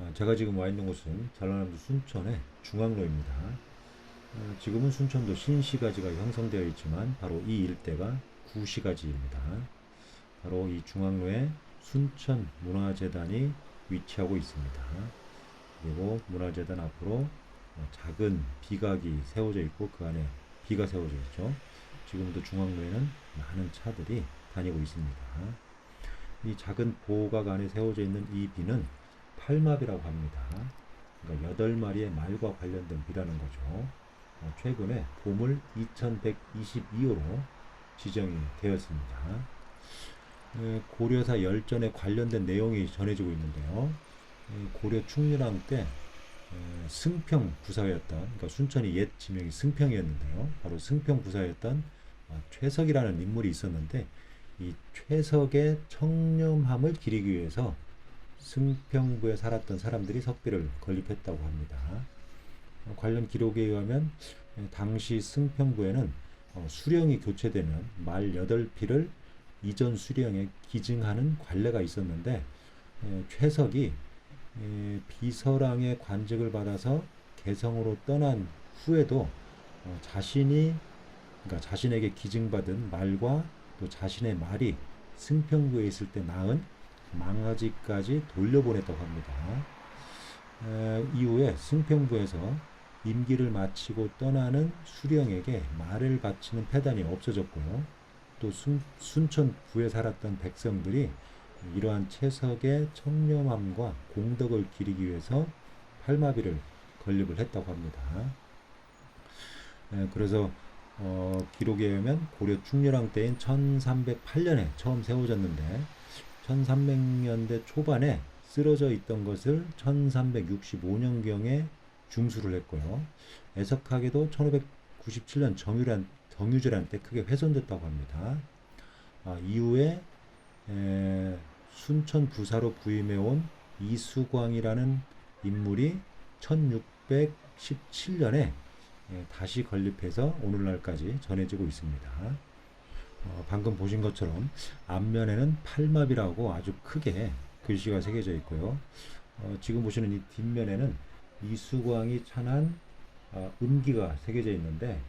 어, 제가 지금 와 있는 곳은 전라남도 순천의 중앙로입니다. 어, 지금은 순천도 신시가지가 형성되어 있지만 바로 이 일대가 구시가지입니다. 바로 이 중앙로에 순천 문화재단이 위치하고 있습니다. 그리고 문화재단 앞으로 어, 작은 비각이 세워져 있고 그 안에 비가 세워져 있죠. 지금도 중앙로에는 많은 차들이 다니고 있습니다. 이 작은 보각 안에 세워져 있는 이 비는 팔마비라고 합니다. 그러니까 여덟 마리의 말과 관련된 비라는 거죠. 어, 최근에 보물 2122호로 지정이 되었습니다. 에, 고려사 열전에 관련된 내용이 전해지고 있는데요. 에, 고려 충렬왕 때 에, 승평 부사였던, 그러니까 순천이 옛 지명이 승평이었는데요. 바로 승평 부사였던 어, 최석이라는 인물이 있었는데 이 최석의 청렴함을 기리기 위해서 승평부에 살았던 사람들이 석비를 건립했다고 합니다. 어, 관련 기록에 의하면 에, 당시 승평부에는 어, 수령이 교체되면 말 8피를 이전 수령에 기증하는 관례가 있었는데 에, 최석이 에, 비서랑의 관직을 받아서 개성으로 떠난 후에도 어, 자신이 그러니까 자신에게 기증받은 말과 또 자신의 말이 승평부에 있을 때 낳은 망아지까지 돌려보냈다고 합니다. 에, 이후에 승평부에서 임기를 마치고 떠나는 수령에게 말을 바치는 폐단이 없어졌고요. 또 순, 순천부에 살았던 백성들이 이러한 채석의 청렴함과 공덕을 기리기 위해서 팔마비를 건립을 했다고 합니다. 에, 그래서 어, 기록에 의하면 고려 충렬왕 때인 1308년에 처음 세워졌는데 1300년대 초반에 쓰러져 있던 것을 1365년경에 중수를 했고요. 애석하게도 1597년 정유란, 정유재란 때 크게 훼손됐다고 합니다. 아, 이후에 에, 순천 부사로 부임해온 이수광이라는 인물이 1617년에 예, 다시 건립해서 오늘날까지 전해지고 있습니다. 어, 방금 보신 것처럼 앞면에는 팔마비라고 아주 크게 글씨가 새겨져 있고요. 어, 지금 보시는 이 뒷면에는 이수광이 찬한 어, 음기가 새겨져 있는데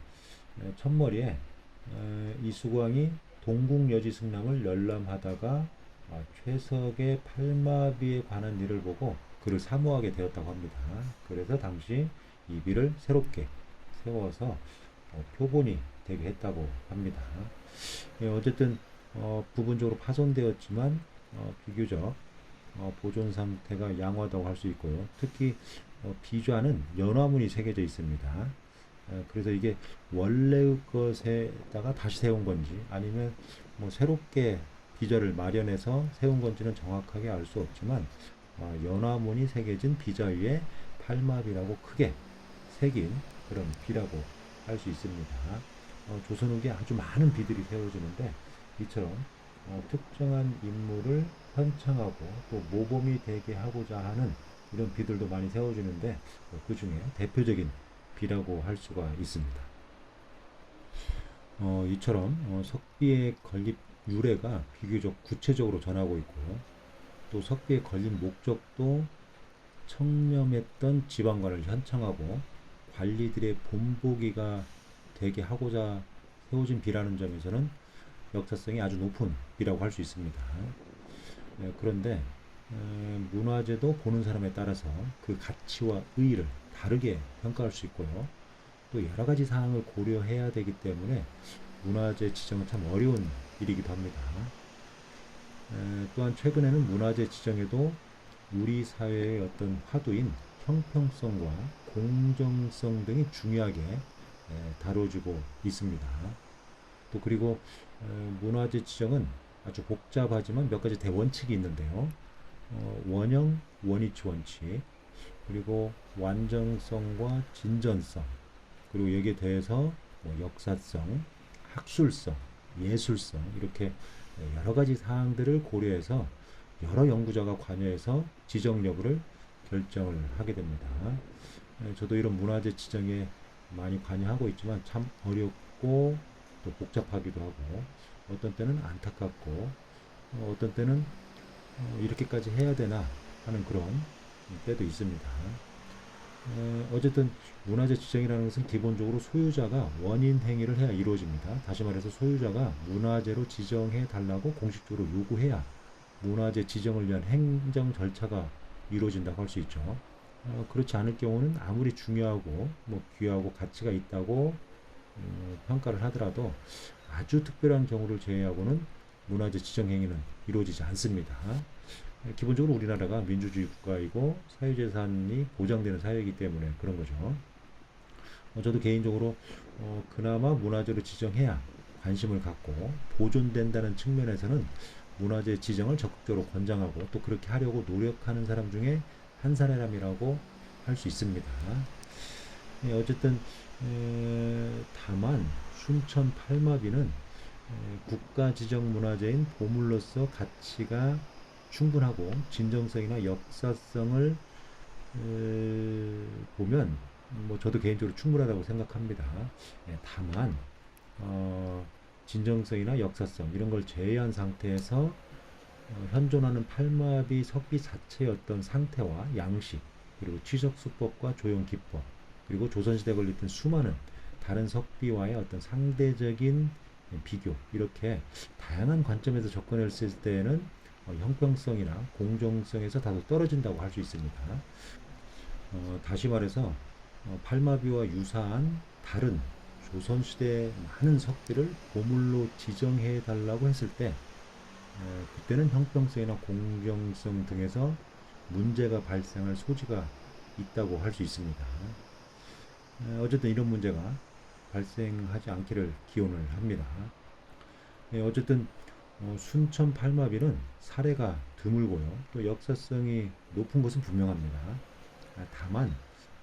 에, 첫머리에 에, 이수광이 동국여지 승남을 열람하다가 아, 최석의 팔마비에 관한 일을 보고 그를 사모하게 되었다고 합니다. 그래서 당시 이 비를 새롭게 세워서 어, 표본이 되게 했다고 합니다. 예, 어쨌든 어, 부분적으로 파손되었지만 어, 비교적 어, 보존 상태가 양호하다고 할 수 있고요. 특히 어, 비좌는 연화문이 새겨져 있습니다. 어, 그래서 이게 원래의 것에다가 다시 세운 건지 아니면 뭐 새롭게 비좌를 마련해서 세운 건지는 정확하게 알 수 없지만 어, 연화문이 새겨진 비좌 위에 팔마비라고 크게 새긴 그런 비라고 할수 있습니다. 어, 조선 후기에 아주 많은 비들이 세워지는데 이처럼 어, 특정한 인물을 현창하고 또 모범이 되게 하고자 하는 이런 비들도 많이 세워지는데 어, 그 중에 대표적인 비라고 할 수가 있습니다. 어, 이처럼 어, 석비의 건립 유래가 비교적 구체적으로 전하고 있고요. 또 석비의 건립 목적도 청렴했던 지방관을 현창하고 관리들의 본보기가 되게 하고자 세워진 비라는 점에서는 역사성이 아주 높은 비라고 할 수 있습니다. 예, 그런데 에, 문화재도 보는 사람에 따라서 그 가치와 의의를 다르게 평가할 수 있고요. 또 여러 가지 사항을 고려해야 되기 때문에 문화재 지정은 참 어려운 일이기도 합니다. 에, 또한 최근에는 문화재 지정에도 우리 사회의 어떤 화두인 형평성과 공정성 등이 중요하게 에, 다뤄지고 있습니다. 또 그리고 에, 문화재 지정은 아주 복잡하지만 몇 가지 대원칙이 있는데요. 어, 원형, 원위치 원칙, 그리고 완전성과 진전성, 그리고 여기에 대해서 뭐 역사성, 학술성, 예술성 이렇게 여러 가지 사항들을 고려해서 여러 연구자가 관여해서 지정 여부를 결정을 하게 됩니다. 에, 저도 이런 문화재 지정에 많이 관여하고 있지만 참 어렵고 또 복잡하기도 하고 어떤 때는 안타깝고 어, 어떤 때는 어, 이렇게까지 해야 되나 하는 그런 때도 있습니다. 어, 어쨌든 문화재 지정이라는 것은 기본적으로 소유자가 원인 행위를 해야 이루어집니다. 다시 말해서 소유자가 문화재로 지정해 달라고 공식적으로 요구해야 문화재 지정을 위한 행정 절차가 이루어진다고 할 수 있죠. 어, 그렇지 않을 경우는 아무리 중요하고 뭐 귀하고 가치가 있다고 어, 평가를 하더라도 아주 특별한 경우를 제외하고는 문화재 지정 행위는 이루어지지 않습니다. 기본적으로 우리나라가 민주주의 국가이고 사유재산이 보장되는 사회이기 때문에 그런 거죠. 어, 저도 개인적으로 어, 그나마 문화재로 지정해야 관심을 갖고 보존된다는 측면에서는 문화재 지정을 적극적으로 권장하고 또 그렇게 하려고 노력하는 사람 중에 한 사람이라고 할 수 있습니다. 예, 어쨌든 에, 다만 순천 팔마비는 에, 국가 지정 문화재인 보물로서 가치가 충분하고 진정성이나 역사성을 에, 보면 뭐 저도 개인적으로 충분하다고 생각합니다. 예, 다만 어, 진정성이나 역사성 이런 걸 제외한 상태에서 어, 현존하는 팔마비 석비 자체의 어떤 상태와 양식 그리고 취석 수법과 조형 기법 그리고 조선시대 걸렸던 수많은 다른 석비와의 어떤 상대적인 비교 이렇게 다양한 관점에서 접근했을 때는 어, 형평성이나 공정성에서 다소 떨어진다고 할 수 있습니다. 어, 다시 말해서 어, 팔마비와 유사한 다른 조선시대 많은 석비를 보물로 지정해 달라고 했을 때 에, 그때는 형평성이나 공정성 등에서 문제가 발생할 소지가 있다고 할 수 있습니다. 에, 어쨌든 이런 문제가 발생하지 않기를 기원을 합니다. 예, 어쨌든 어, 순천 팔마비는 사례가 드물고요. 또 역사성이 높은 것은 분명합니다. 아, 다만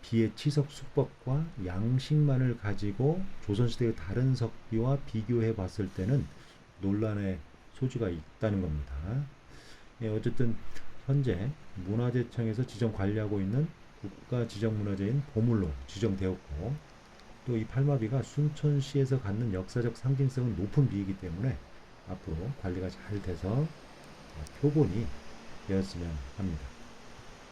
비의 치석 수법과 양식만을 가지고 조선시대의 다른 석비와 비교해 봤을 때는 논란의 소지가 있다는 겁니다. 예, 어쨌든 현재 문화재청에서 지정 관리하고 있는 국가 지정 문화재인 보물로 지정되었고 또 이 팔마비가 순천시에서 갖는 역사적 상징성은 높은 비이기 때문에 앞으로 관리가 잘 돼서 표본이 되었으면 합니다.